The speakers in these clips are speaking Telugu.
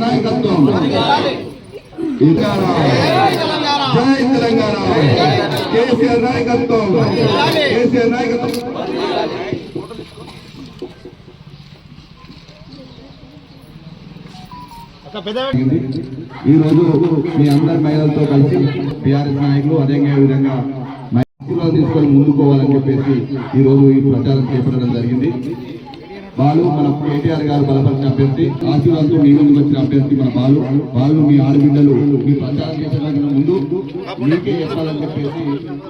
నాయకత్వం. ఇదారా. జై తెలంగాణ. కేసీఆర్ నాయకత్వం. కేసీఆర్ నాయకత్వం. ఈ రోజు మీ అందరి మహిళలతో కలిసి టిఆర్ఎస్ నాయకులు అదే విధంగా తీసుకొని ముందుకోవాలని చెప్పేసి ఈ రోజు ఈ ప్రచారం చేపట్టడం జరిగింది. బాలు మన కేటీఆర్ గారు బలపరిచిన అభ్యర్థి ఆశీర్వాదంతో మీ ముందుకు వచ్చిన అభ్యర్థి మన బాలు. బాలు మీ ఆడబిడ్డలు మీ ప్రచారం చేసేదానికి ముందు మీకే చెప్పాలని చెప్పేసి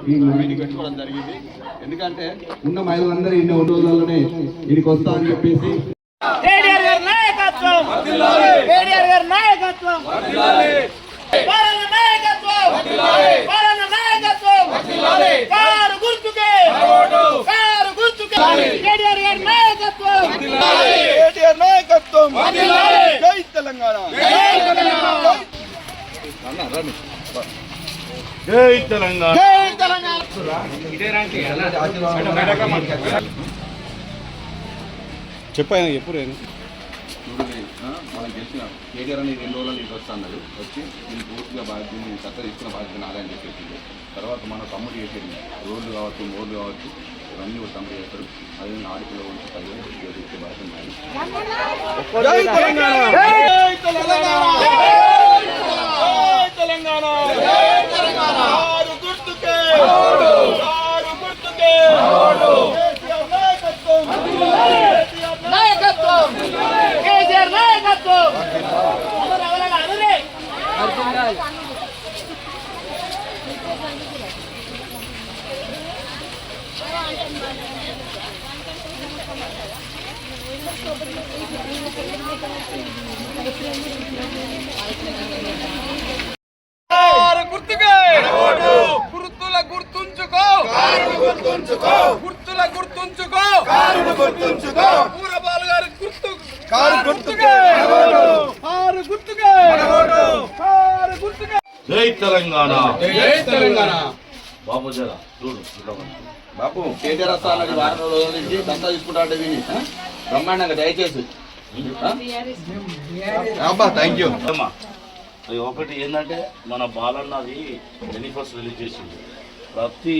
ఈ పెట్టుకోవడం జరిగింది. ఎందుకంటే ఉన్న మహిళలందరూ ఇన్ని రోజుల్లోనే ఇక్కడికి వస్తా అని చెప్పేసి కేటీఆర్ గారి నాయకత్వం! కేటీఆర్ గారి నాయకత్వం! పాలన నాయకత్వం పాలన నాయకత్వం కారు గుర్తుకే కారు గుర్తుకే కేటీఆర్ గారి నాయకత్వం కేటీఆర్ నాయకత్వం జై తెలంగాణ. జై తెలంగాణ. చెప్పాను ఎప్పుడు మనం గెలిచిన కేటీఆర్ అని రెండు రోజులు నీకు వస్తా అన్నాడు వచ్చి దీన్ని పూర్తిగా బాధ్యత చక్కగా తీసుకున్న బాధ్యత నాదని చెప్పేసి తర్వాత మన తమ్ముడు చేసేది రోడ్లు కావచ్చు మోర్లు కావచ్చు ఇవన్నీ కూడా తమ్ముడు చేస్తారు. అదే ఆడిపిల్ల ఉంచి పదివేలు ఇచ్చే బాధ్యత నాది జై తెలంగాణ! జై తెలంగాణ! జై తెలంగాణ! ఆరు గుర్తుకే! ఆరు గుర్తుకే! కేసీఆర్ నాయకత్వం! కేసీఆర్ నాయకత్వం! కేసీఆర్ నాయకత్వం ఎవరైనా అనరే ఆరు గుర్తుకే గుర్తుల గుర్తుంచుకో గుర్తుంచుకో గుర్తుల గుర్తుంచుకో గుర్తుంచుకో పూరబాలు గారి గుర్తు కారు గుర్తుకే ఆరు గుర్తుకే కారు గుర్తుకే జై తెలంగాణ. జై తెలంగాణ. బాబు జరా చూడు. బాపు కేటీఆర్ వస్తా అన్నది వారం రోజుల నుంచి దంతా తీసుకుంటా అంటే విని? బ్రహ్మాండంగా దయచేసి ఆ? అబ్బా థ్యాంక్ యూ అమ్మా అది ఒకటి ఏంటంటే మన బాలన్నది మేనిఫెస్టో రిలీజ్ చేసింది ప్రతి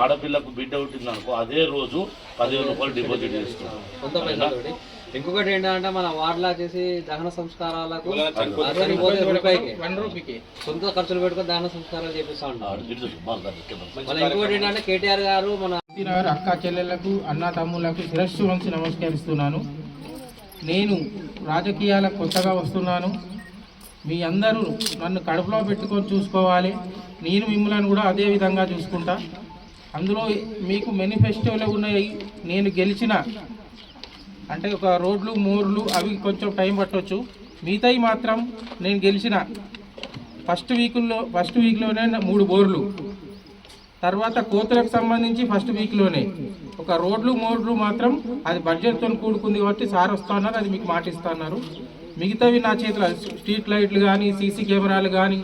ఆడపిల్లకు బిడ్డ పుట్టింది అనుకో అదే రోజు పదివేల రూపాయలు డిపాజిట్ చేస్తున్నాం ఇంకొకటి ఏంటంటే మన వార్డులో చేసి దహన సంస్కారాలకు సొంత ఖర్చులు పెట్టుకొని దహన సంస్కారాలు చేపిస్తా ఉంటారు. ఇంకొకటి ఏంటంటే కేటీఆర్ గారు మన గారు అక్క చెల్లెళ్ళకు అన్న తమ్ముళ్ళకు శిరస్సు వంచి నమస్కరిస్తున్నాను. నేను రాజకీయాలకు కొత్తగా వస్తున్నాను. మీ అందరూ నన్ను కడుపులో పెట్టుకొని చూసుకోవాలి. నేను మిమ్మల్ని కూడా అదే విధంగా చూసుకుంటా. అందులో మీకు మేనిఫెస్టోలో ఉన్నాయి. నేను గెలిచిన అంటే ఒక రోడ్లు మోర్లు అవి కొంచెం టైం పట్టవచ్చు మిగతాయి మాత్రం నేను గెలిచిన ఫస్ట్ వీక్లో ఫస్ట్ వీక్లోనే మూడు బోర్లు. తర్వాత కోతులకు సంబంధించి ఫస్ట్ వీక్లోనే. ఒక రోడ్లు మోర్లు మాత్రం అది బడ్జెట్తో కూడుకుంది కాబట్టి సార్ వస్తున్నారు అది మీకు మాటిస్తున్నారు మిగతావి నా చేతిలో స్ట్రీట్ లైట్లు కానీ సీసీ కెమెరాలు కానీ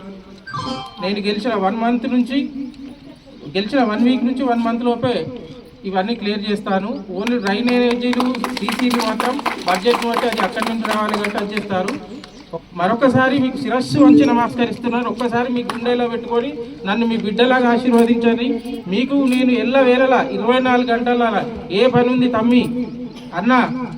నేను గెలిచిన వన్ మంత్ నుంచి గెలిచిన వన్ వీక్ నుంచి వన్ మంత్ లోపే ఇవన్నీ క్లియర్ చేస్తాను. ఓన్లీ డ్రైనేజీలు సీసీలు మాత్రం బడ్జెట్ బట్టి అది అక్కడి నుంచి రావాలి కట్టా చేస్తారు. మరొకసారి మీకు శిరస్సు వంచి నమస్కరిస్తున్నాను. ఒక్కసారి మీ గుండెలో పెట్టుకొని నన్ను మీ బిడ్డలాగా ఆశీర్వదించండి. మీకు నేను ఎల్ల వేళలా ఇరవై నాలుగు గంటల ఏ పని ఉంది తమ్మి అన్న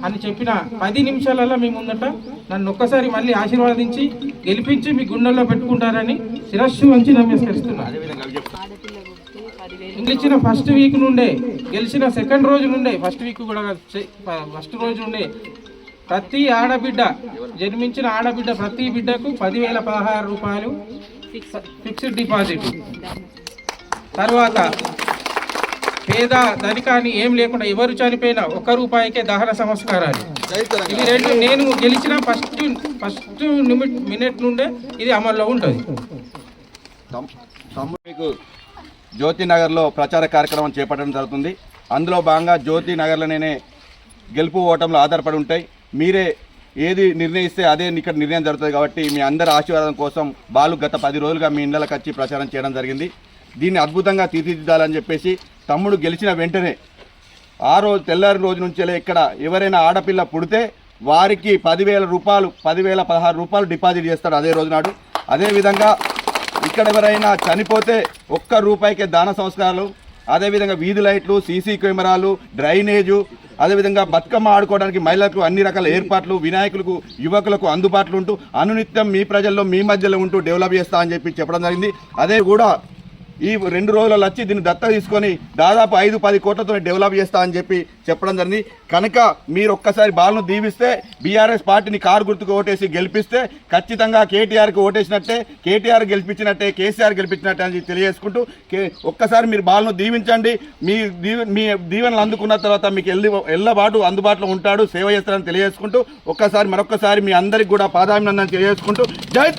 అని చెప్పిన పది నిమిషాలలో మీ ముందట నన్ను ఒక్కసారి మళ్ళీ ఆశీర్వాదించి గెలిపించి మీ గుండెల్లో పెట్టుకుంటారని శిరస్సు వంచి నమస్కరిస్తున్నాను. గెలిచిన ఫస్ట్ వీక్ నుండే గెలిచిన సెకండ్ రోజు నుండే ఫస్ట్ వీక్ కూడా ఫస్ట్ రోజు నుండే ప్రతి ఆడబిడ్డ జన్మించిన ఆడబిడ్డ ప్రతి బిడ్డకు పదివేల పదహారు రూపాయలు ఫిక్స్డ్ డిపాజిట్ తర్వాత పేద ధనికాని ఏం లేకుండా ఎవరు చనిపోయినా ఒక్క రూపాయికే దహన సంస్కారాలు. ఇవి రెండు నేను గెలిచిన ఫస్ట్ ఫస్ట్ నిమిట్ మినిట్ నుండే ఇది అమల్లో ఉంటుంది. జ్యోతినగర్లో జ్యోతి నగర్లో ప్రచార కార్యక్రమం చేపట్టడం జరుగుతుంది. అందులో భాగంగా జ్యోతినగర్లోనే గెలుపు ఓటంలో ఆధారపడి ఉంటాయి. మీరే ఏది నిర్ణయిస్తే అదే ఇక్కడ నిర్ణయం జరుగుతుంది కాబట్టి మీ అందరి ఆశీర్వాదం కోసం బాలు గత పది రోజులుగా మీ ఇళ్ళకి వచ్చి ప్రచారం చేయడం జరిగింది. దీన్ని అద్భుతంగా తీర్చిదిద్దాలని చెప్పేసి తమ్ముడు గెలిచిన వెంటనే ఆ రోజు తెల్లారి రోజు నుంచేలే ఇక్కడ ఎవరైనా ఆడపిల్ల పుడితే వారికి పదివేల రూపాయలు పదివేల పదహారు రూపాయలు డిపాజిట్ చేస్తాడు అదే రోజు నాడు. అదేవిధంగా ఇక్కడ ఎవరైనా చనిపోతే ఒక్క రూపాయికే దాన సంస్కారాలు అదేవిధంగా వీధి లైట్లు సీసీ కెమెరాలు డ్రైనేజు అదేవిధంగా బతుకమ్మ ఆడుకోవడానికి మహిళలకు అన్ని రకాల ఏర్పాట్లు వినాయకులకు యువకులకు అందుబాటులో ఉంటూ అనునిత్యం మీ ప్రజల్లో మీ మధ్యలో ఉంటూ డెవలప్ చేస్తా అని చెప్పి చెప్పడం జరిగింది. అదే కూడా ఈ రెండు రోజులలో వచ్చి దీన్ని దత్త తీసుకొని దాదాపు ఐదు పది కోట్లతో డెవలప్ చేస్తా అని చెప్పి చెప్పడం జరిగింది. కనుక మీరు ఒక్కసారి బాలను దీవిస్తే బీఆర్ఎస్ పార్టీని కారు గుర్తుకు ఓటేసి గెలిపిస్తే ఖచ్చితంగా కేటీఆర్కి ఓటేసినట్టే కేటీఆర్ గెలిపించినట్టే కేసీఆర్ గెలిపించినట్టే అని తెలియజేసుకుంటూ కే ఒక్కసారి మీరు బాల్ను దీవించండి. మీ దీవ మీ దీవెనలు అందుకున్న తర్వాత మీకు ఎల్లి ఎల్లబాటు అందుబాటులో ఉంటాడు సేవ చేస్తారని తెలియజేసుకుంటూ ఒక్కసారి మరొక్కసారి మీ అందరికి కూడా పాదాభినందన తెలియజేసుకుంటూ జై